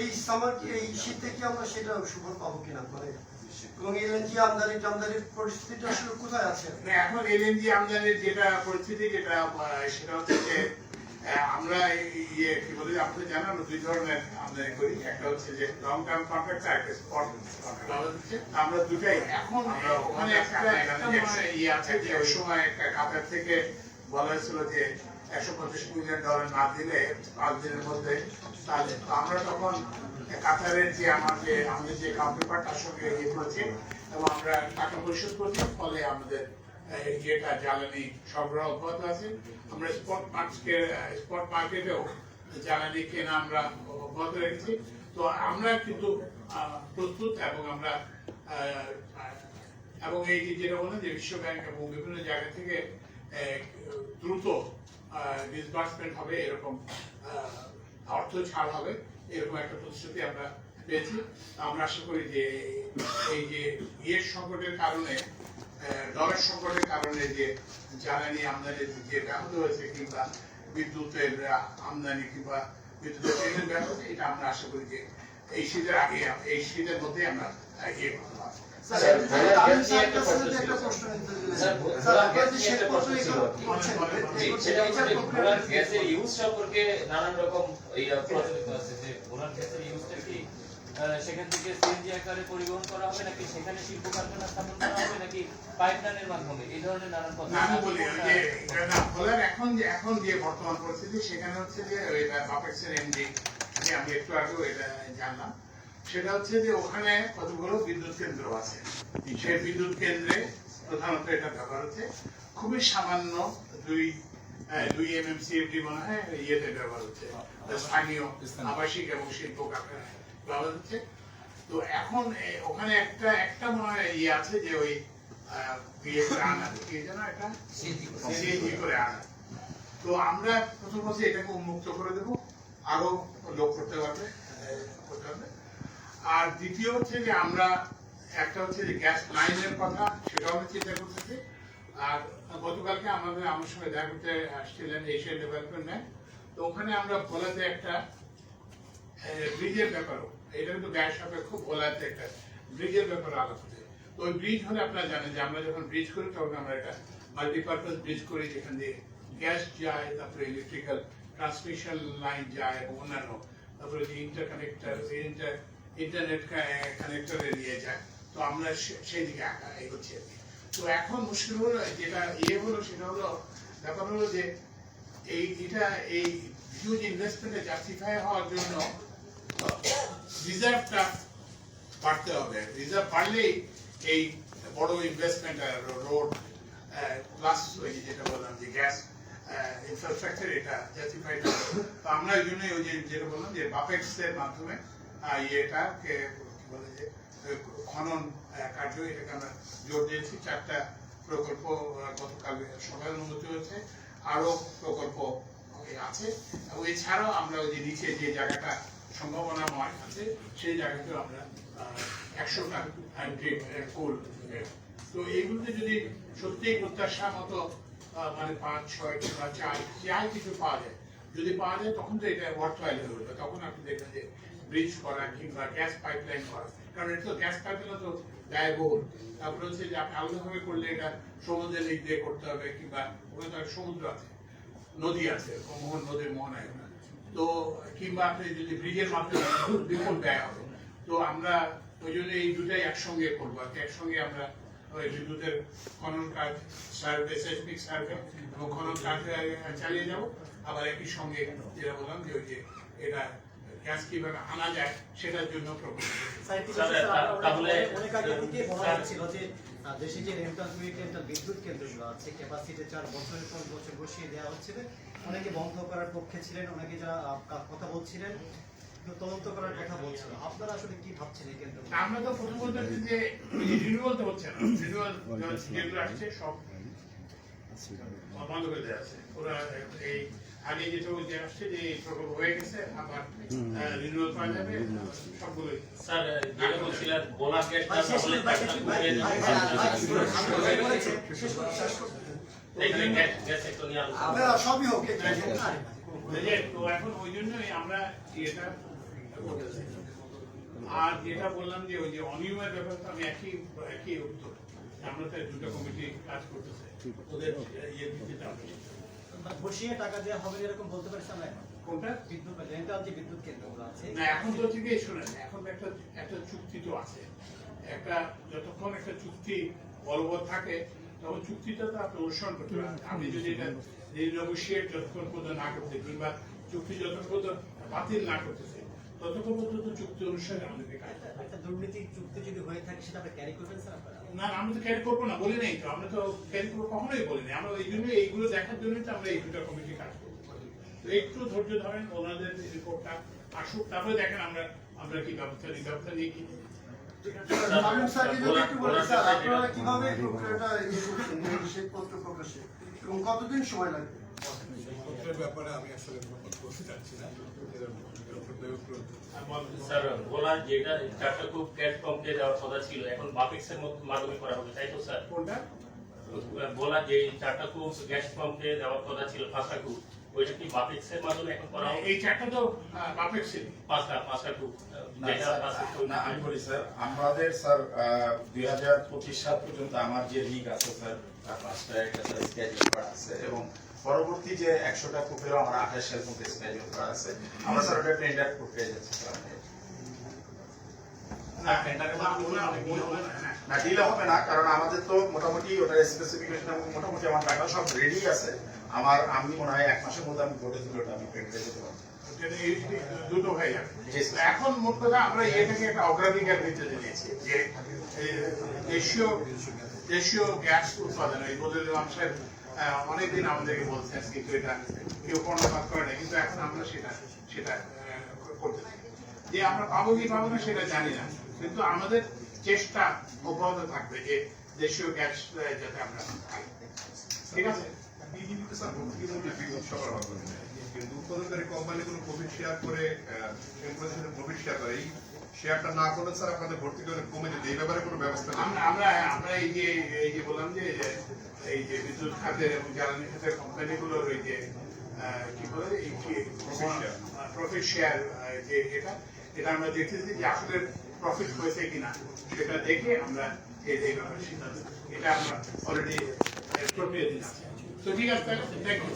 এই সামার এই শীতে কি আমরা সেটা সুফল পাবো কিনা? মানে এবং এলএনজি আমদানি টামদানির পরিস্থিতিটা আসলে কোথায় আছে? এখন এলএনজি আমদানির যেটা পরিস্থিতি যেটা সেটা হচ্ছে যে আমরা ইয়ে কি বলি আপনাদের জানেন দুই ধরনের আমদানি করি। একটা হচ্ছে যে লং টার্ম কন্ট্রাক্ট আর একটা স্পট আমরা দুটাই এখন ওখানে একটা একটা ইয়ে আছে যে ওই সময় একটা কাতার থেকে বলা হয়েছিল যে একশো পঞ্চাশ মিলিয়ন ডলার না দিলে পাঁচ দিনের মধ্যে তাহলে আমরা তখন কাতারের যে আমাদের যে কাউন্টারপার্ট তার সঙ্গে করেছি এবং আমরা টাকা পরিশোধ করছি, ফলে আমাদের যেটা জ্বালানি অব্যাহত আছে। আমরা স্পট স্পট মার্কেটেও জ্বালানি কেনা আমরা অব্যাহত রেখেছি। তো আমরা কিন্তু প্রস্তুত এবং আমরা এবং এই যে যেটা বললেন যে বিশ্ব ব্যাংক এবং বিভিন্ন জায়গা থেকে দ্রুত ডিসবার্সমেন্ট হবে, এরকম অর্থ ছাড় হবে, এরকম একটা প্রতিশ্রুতি আমরা পেয়েছি। আমরা আশা করি যে এই যে ইয়ের সংকটের কারণে ডলার সংকটের কারণে যে জ্বালানি আমদানি যে ব্যাহত হয়েছে কিংবা বিদ্যুতের আমদানি কিংবা বিদ্যুতের ট্রেনের ব্যাহত এটা আমরা আশা করি যে এই শীতের আগে, এই শীতের মধ্যে আমরা ইয়ে করতে পারব। নানান রকম সেখান থেকে সিএনজি আকারে পরিবহন করা হবে নাকি সেখানে শিল্প কারখানা স্থাপন করা হবে নাকি পাইপলাইনের মাধ্যমে? এই ধরনের নানান কথা। আমি বলি যে এটা এখন যে এখন যে বর্তমান পরিস্থিতি সেখানে হচ্ছে যে ওই বাপেক্সের এমডি যে আমি একটু আগেও এটা জানলাম। সেটা হচ্ছে যে ওখানে কতগুলো বিদ্যুৎ কেন্দ্র আছে। সেই বিদ্যুৎ কেন্দ্রে প্রধানত এটা ব্যবহার হচ্ছে। খুবই সামান্য দুই দুই এমএমসিএফডি মনে হয় ইয়েতে ব্যবহার হচ্ছে। স্থানীয় আবাসিক এবং শিল্প কারখানায় ব্যবহার হচ্ছে। তো এখন ওখানে একটা একটা মনে হয় ইয়ে আছে যে ওই ইয়ে করে আনা কি যেন এটা? সিএনজি করে। আনা তো আমরা প্রথম বলছি এটাকে উন্মুক্ত করে দেবো। আরও লোক করতে পারবে। আর দ্বিতীয় হচ্ছে যে আমরা একটা হচ্ছে যে গ্যাস লাইনের কথা, সেটাও আমরা চিন্তা করতেছি। আর গতকালকে আমাদের, আমার সঙ্গে দেখা করতে আসছিলেন এশিয়ান ডেভেলপমেন্ট ব্যাংক তো ওখানে আমরা ভোলাতে একটা ব্রিজের ব্যাপারও, এটা কিন্তু ব্যয় সাপেক্ষ ভোলাতে একটা ব্রিজের ব্যাপারে আলাপ হচ্ছে তো ওই ব্রিজ হলে আপনারা জানেন যে আমরা যখন ব্রিজ করি, তখন আমরা একটা মাল্টিপারপাস ব্রিজ করি, যেখান দিয়ে গ্যাস যায়, তারপরে ইলেকট্রিক্যাল ট্রান্সমিশন লাইন যায় এবং অন্যান্য, তারপরে যে ইন্টারকানেক্টর ইন্টার ইন্টারনেট কানেক্টরে নিয়ে যায়। তো আমরা সেই দিকে এগোচ্ছি আর তো এখন মুশকিল হলো, যেটা ইয়ে হলো, সেটা হলো, ব্যাপার হলো যে, এই, এটা, এই হিউজ ইনভেস্টমেন্টে জাস্টিফাই হওয়ার জন্য রিজার্ভটা বাড়তে হবে। রিজার্ভ বাড়লেই এই বড় ইনভেস্টমেন্ট রোড প্লাস ওই যেটা বললাম যে গ্যাস ইনফ্রাস্ট্রাকচার এটা জাস্টিফাইড তো আমরা ওই জন্যই ওই যে যেটা বললাম যে বাপেক্স এর মাধ্যমে ইয়েটাকে কি বলে যে খনন কার্য, এটাকে আমরা জোর দিয়েছি। চারটা প্রকল্প গতকাল অনুমতি হয়েছে। আরও প্রকল্প আছে। এছাড়াও আমরা ওই যে নিচে যে জায়গাটা আছে, সেই জায়গাতেও আমরা একশোটা কোল তো এইগুলোতে যদি সত্যি প্রত্যাশা মতো মানে পাঁচ, ছয় কিংবা চার যাই কিছু পাওয়া যায়। যদি পাওয়া যায়, তখন তো এটা ওয়ার্থ হয়ে উঠবে। তখন আপনি দেখবেন যে ব্রিজ করা কিংবা গ্যাস পাইপলাইন করা। কারণ এটা তো গ্যাস পাইপলাইন তো ব্যয়বহুল। তারপরে হচ্ছে যে আপনি আলাদাভাবে করলে এটা সমুদ্রের দিক দিয়ে করতে হবে কিংবা ওখানে তো সমুদ্র আছে, নদী আছে, মোহন নদীর মোহনায় তো কিংবা আপনি যদি ব্রিজের মাধ্যমে বিপুল ব্যয় হবে। তো আমরা ওই জন্য এই দুটাই একসঙ্গে করব। আর কি। একসঙ্গে আমরা ওই বিদ্যুতের খনন কাজ সার্ভে সেসমিক সার্ভে এবং খনন কাজ চালিয়ে যাব। আবার একই সঙ্গে যেটা বললাম যে ওই যে এটা গ্যাস কীভাবে আনা যায় সেটার জন্য প্রকল্প তাহলে- অনেক আগে থেকে বলা হচ্ছিল যে দেশে যে রেন্টাল রেন্টাল বিদ্যুৎ কেন্দ্রগুলো আছে ক্যাপাসিটি চার বছরের পর বছর বসিয়ে দেওয়া হচ্ছিল অনেকে বন্ধ করার পক্ষে ছিলেন অনেকে যা আহ, কা- কথা বলছিলেন তদন্ত করার কথা বলছিল। আপনারা আসলে কি ভাবছেন এই কেন্দ্র আমরা তো প্রথমত হচ্ছে যে রিনিউয়াল তো হচ্ছে না। রিনিউয়াল যেগুলো আসছে সব বন্ধ করে দেওয়া আছে ওরা এই আগে যেটা ওই যে আসছে যে প্রকল্প হয়ে গেছে আবার রিনিউয়াল করা যাবে সবগুলোই। স্যার যেটা বলছিলেন আপনারা সবই হোক আরে ভাই, কোনো- এই যে, তো এখন ওই জন্যই আমরা এটা আর যেটা বললাম যে ওই যে অনিয়মের ব্যাপারটা আমি একই একই উত্তর। আমরা তো দুটো কমিটি কাজ করতেছে। ওদের ইয়ে দিতে হবে বসিয়ে টাকা দেওয়া হবে এরকম বলতে পারছি আমরা এখন? কোনটা? বিদ্যুৎ রেন্টাল যে বিদ্যুৎ কেন্দ্রগুলো আছে। না এখন তো থেকে শুনেন এখন একটা একটা চুক্তি তো আছে। একটা যতক্ষণ একটা চুক্তি বলবৎ থাকে তখন চুক্তিটা তো আপনি অনুসরণ করতে পারেন। আপনি যদি এটা নেগোসিয়েট যতক্ষণ পর্যন্ত না করতে কিংবা চুক্তি যতক্ষণ পর্যন্ত বাতিল না করতেছে ততক্ষণ পর্যন্ত চুক্তি অনুসারে আমাদেরকে কাজ একটা দুর্নীতি চুক্তি যদি হয়ে থাকে সেটা আমরা ক্যারি করবেন স্যার আপনারা? না না, তো ক্যারি করব না বলি নাই তো। আমরা তো ক্যারি করব কখনোই বলি নাই। আমরা এই জন্য এইগুলো দেখার জন্যই তো আমরা এই দুটো কমিটি কাজ করব। তো একটু ধৈর্য ধরেন ওনাদের রিপোর্টটা আসুক তারপরে দেখেন আমরা আমরা কি ব্যবস্থা নিই ব্যবস্থা নিয়ে কি কীভাবে প্রক্রিয়াটা ইয়ে প্রকাশে? এবং কতদিন সময় লাগবে? ব্যাপারে আমি আসলে বলতে চাচ্ছি না। এর ব্যাপারে একটু আর বল- স্যার বলার যেটা চারটা খুব ক্যাশ কথা ছিল। এখন বাপেক্সের মাধ্যমে করা হবে তাই তো স্যার? কোনটা? বলার যে চারটা গ্যাস পাম্পে দেওয়ার কথা ছিল পাঁচটা ওইটা কি বাপেক্সের মাধ্যমে এখন করা হবে? এই চারটা তো পাঁচটা পাঁচটা না, আমি বলি স্যার আমাদের স্যার দুই হাজার পঁচিশ সাল পর্যন্ত আমার যে রিগ আছে স্যার তার পাঁচটা একটা স্যার স্কেজুল আছে এবং পরবর্তী যে একশোটা কুপেরও আমার আঠাশ সাল পর্যন্ত স্কেজুল করা আছে আমরা স্যার ওটা টেন্ডার প্রক্রিয়া যাচ্ছে না, হ্যাঁ। হবে না কারণ আমাদের তো মোটামুটি ওটার স্পেসিফিকেশন মোটামুটি আমার টাকা সব রেডি আছে। আমার আমি মনে হয় এক মাসের মধ্যে আমি ভোটে ওটা আমি যেতে পারব। দুটো হয়ে যাবে। এখন মোট কথা আমরা এটাকে একটা অগ্রাধিকার দিতে জেনেছি যে দেশীয় দেশীয় গ্যাস উৎপাদন এই বদলি অনেকদিন আমাদেরকে বলছেন কিন্তু এটা কেউ কর্ণপাত করে না কিন্তু এখন আমরা সেটা সেটা আহ, করতে যে আমরা পাবো কি পাবো না সেটা জানি না কিন্তু আমাদের চেষ্টা অব্যাহত থাকবে যে দেশীয় গ্যাস যাতে আমরা পাই। ঠিক আছে? বিজেপিতে স্যার ভর্তি কিন্তু বিদ্যুৎ সরবরাহ করে কিন্তু প্রফিট শেয়ার করে প্রফিট শেয়ার করে শেয়ারটা না করলে স্যার আপনাদের ভর্তি করে কমে যেতে। এই ব্যাপারে কোনো ব্যবস্থা নেই। আমরা আমরা এই যে এই যে বললাম যে এই যে বিদ্যুৎ খাতের এবং জ্বালানি খাতের কোম্পানিগুলোর ওই যে কি বলে এই প্রফিট শেয়ার যে এটা এটা আমরা দেখতেছি যে আসলে প্রফিট হয়েছে কিনা সেটা দেখে আমরা এই এই ব্যাপারে সিদ্ধান্ত এটা আমরা অলরেডি প্রক্রিয়া দিচ্ছি তো ঠিক আছে থ্যাংক ইউ